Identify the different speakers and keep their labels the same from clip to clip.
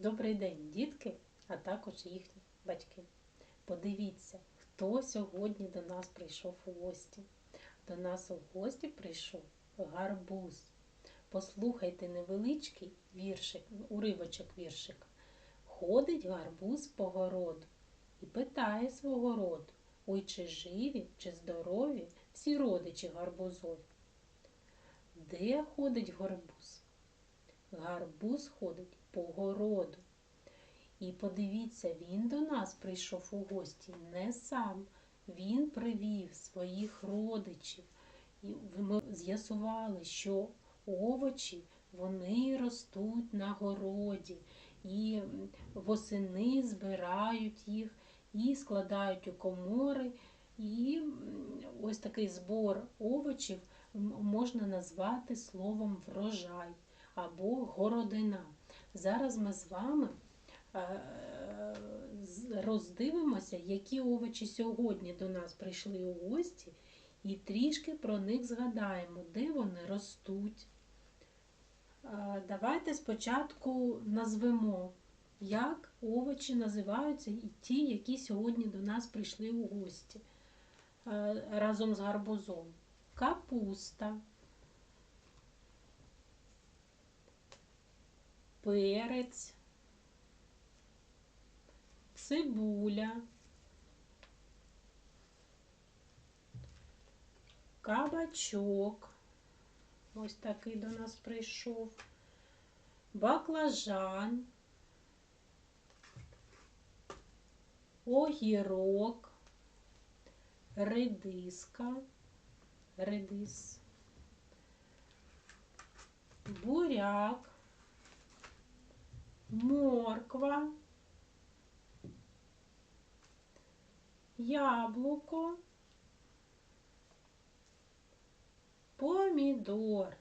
Speaker 1: Добрий день, дітки, а також їхні батьки. Подивіться, хто сьогодні до нас прийшов у гості. До нас у гості прийшов гарбуз. Послухайте невеличкий віршик, уривочок віршика. Ходить гарбуз по городу і питає свого роду. Ой, чи живі, чи здорові всі родичі гарбузові. Де ходить гарбуз? Гарбуз ходить по. І подивіться, він до нас прийшов у гості не сам. Він привів своїх родичів. І ми з'ясували, що овочі вони ростуть на городі, і восени збирають їх і складають у комори. І ось такий збор овочів можна назвати словом врожай або городина. Зараз ми з вами роздивимося, які овочі сьогодні до нас прийшли у гості, і трішки про них згадаємо, де вони ростуть. Давайте спочатку назвемо, як овочі називаються і ті, які сьогодні до нас прийшли у гості разом з гарбузом. Капуста, перець, цибуля, кабачок. Ось такий до нас прийшов, баклажан, огірок, редиска, редис, буряк, морква, яблуко, помідор.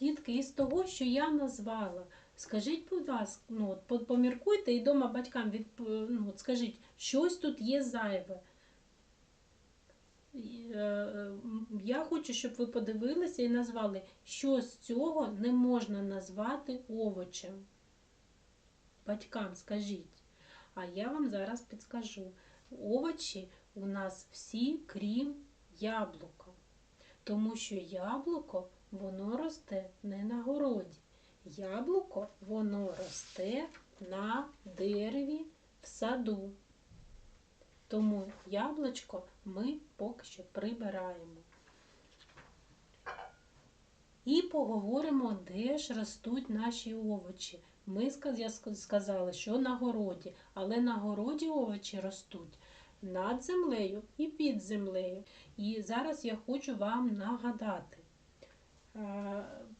Speaker 1: Дітки, із того, що я назвала, скажіть, будь ласка, ну, поміркуйте і дома батькам від, ну, скажіть, щось тут є зайве. Я хочу, щоб ви подивилися і назвали, що з цього не можна назвати овочем. Батькам скажіть. А я вам зараз підскажу. Овочі у нас всі, крім яблука. Тому що яблуко воно росте не на городі. Яблуко воно росте на дереві в саду. Тому яблучко ми поки що прибираємо. І поговоримо, де ж ростуть наші овочі. Ми сказали, що на городі, але на городі овочі ростуть над землею і під землею. І зараз я хочу вам нагадати,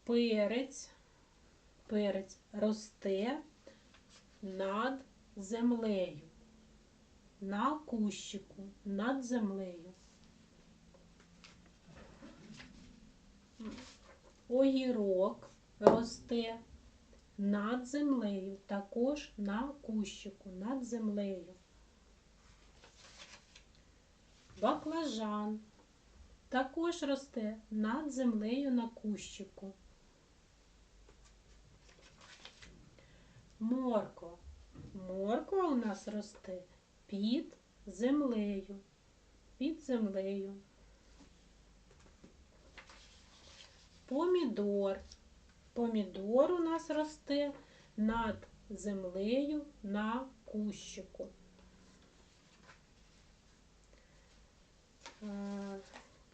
Speaker 1: перець, перець росте над землею, на кущику, над землею. Огірок росте над землею, також на кущику, над землею. Баклажан також росте над землею на кущику. Морква. Морква у нас росте під землею. Під землею. Помідор. Помідор у нас росте над землею на кущику.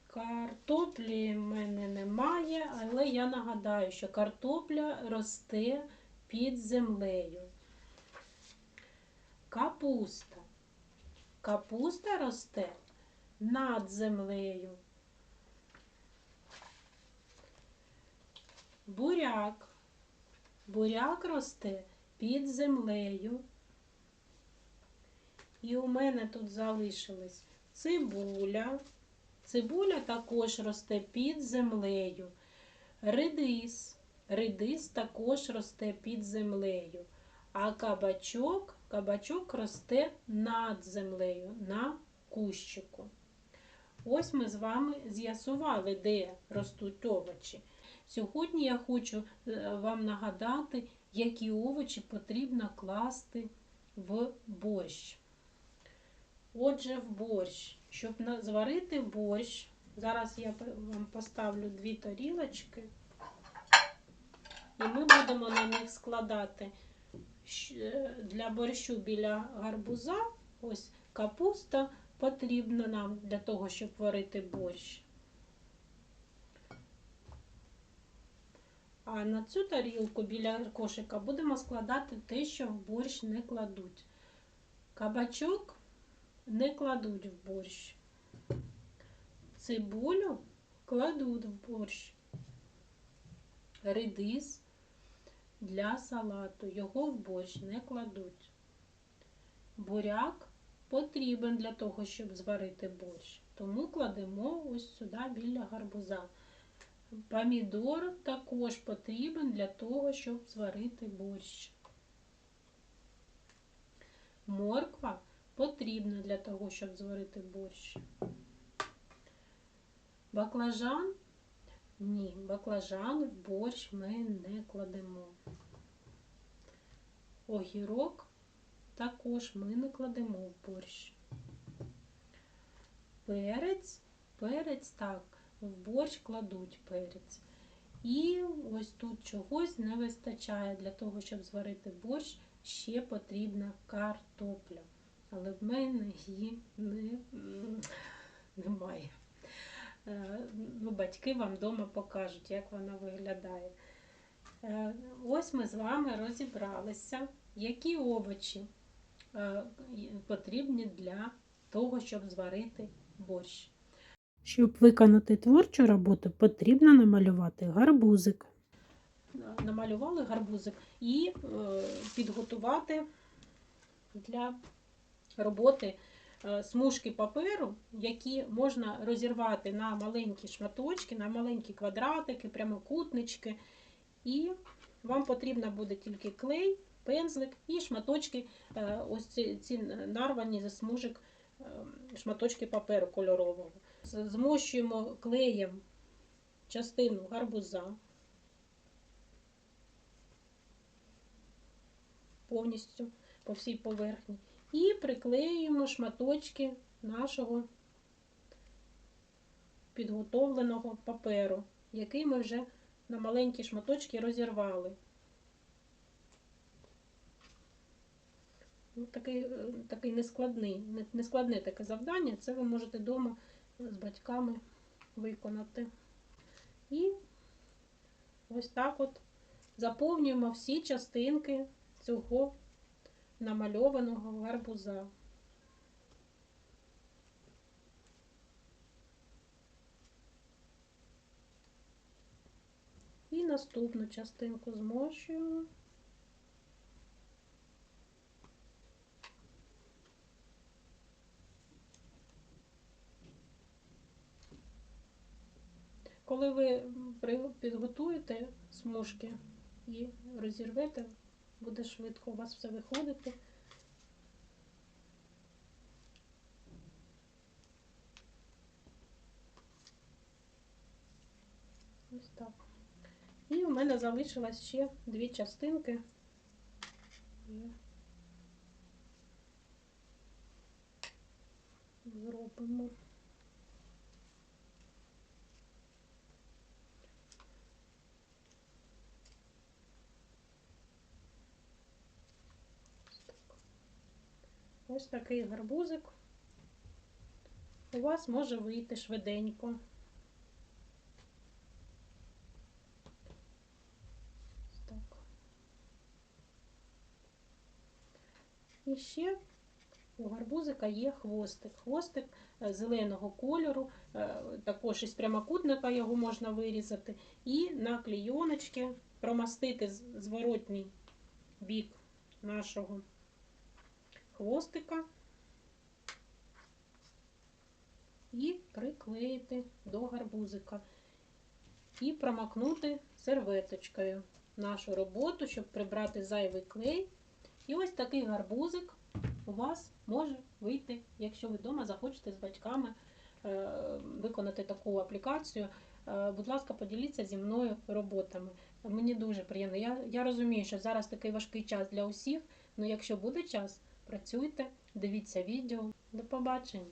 Speaker 1: Картоплі в мене немає, але я нагадаю, що картопля росте під землею. Капуста. Капуста росте над землею. Буряк. Буряк росте під землею. І у мене тут залишились цибуля. Цибуля також росте під землею. Редис. Редис також росте під землею. А кабачок, кабачок росте над землею, на кущику. Ось ми з вами з'ясували, де ростуть овочі. Сьогодні я хочу е, вам нагадати, які овочі потрібно класти в борщ. Отже, в борщ. Щоб зварити борщ, зараз я вам поставлю дві тарілочки, і ми будемо на них складати для борщу біля гарбуза. Ось капуста потрібна нам для того, щоб варити борщ. А на цю тарілку біля кошика будемо складати те, що в борщ не кладуть. Кабачок не кладуть в борщ. Цибулю кладуть в борщ. Редис для салату. Його в борщ не кладуть. Буряк потрібен для того, щоб зварити борщ. Тому кладемо ось сюди біля гарбуза. Помідор також потрібен для того, щоб зварити борщ. Морква потрібна для того, щоб зварити борщ. Баклажан? Ні, баклажан в борщ ми не кладемо. Огірок також ми не кладемо в борщ. Перець, перець так, в борщ кладуть перець. І ось тут чогось не вистачає для того, щоб зварити борщ, ще потрібна картопля. Але в мене її не, немає. Е, Ну, батьки вам вдома покажуть, як вона виглядає. Е, Ось ми з вами розібралися, які овочі е, потрібні для того, щоб зварити борщ. Щоб виконати творчу роботу, потрібно намалювати гарбузик. Намалювали гарбузик і підготувати для роботи смужки паперу, які можна розірвати на маленькі шматочки, на маленькі квадратики, прямокутнички. І вам потрібно буде тільки клей, пензлик і шматочки, е, ось ці, ці нарвані за смужок е, шматочки паперу кольорового. Змощуємо клеєм частину гарбуза повністю по всій поверхні. І приклеюємо шматочки нашого підготовленого паперу, який ми вже на маленькі шматочки розірвали. Ну, такий, е, такий нескладний, нескладне таке завдання. Це ви можете вдома з батьками виконати. І ось так от заповнюємо всі частинки цього намальованого гарбуза. І наступну частинку змощуємо. Коли ви підготуєте смужки і розірвете, буде швидко у вас все виходити. Ось так. І в мене залишилось ще дві частинки. Зробимо. Ось такий гарбузик. У вас може вийти швиденько. Так. І ще у гарбузика є хвостик. Хвостик е, зеленого кольору, е, також із прямокутника його можна вирізати. І на клійоночки промастити зворотній бік нашого хвостика і приклеїти до гарбузика. І промакнути серветочкою нашу роботу, щоб прибрати зайвий клей. І ось такий гарбузик у вас може вийти, якщо ви вдома захочете з батьками е, виконати таку аплікацію. Е, Будь ласка, поділіться зі мною роботами. Мені дуже приємно. Я, я розумію, що зараз такий важкий час для усіх. але якщо буде час, працюйте, дивіться відео. До побачення.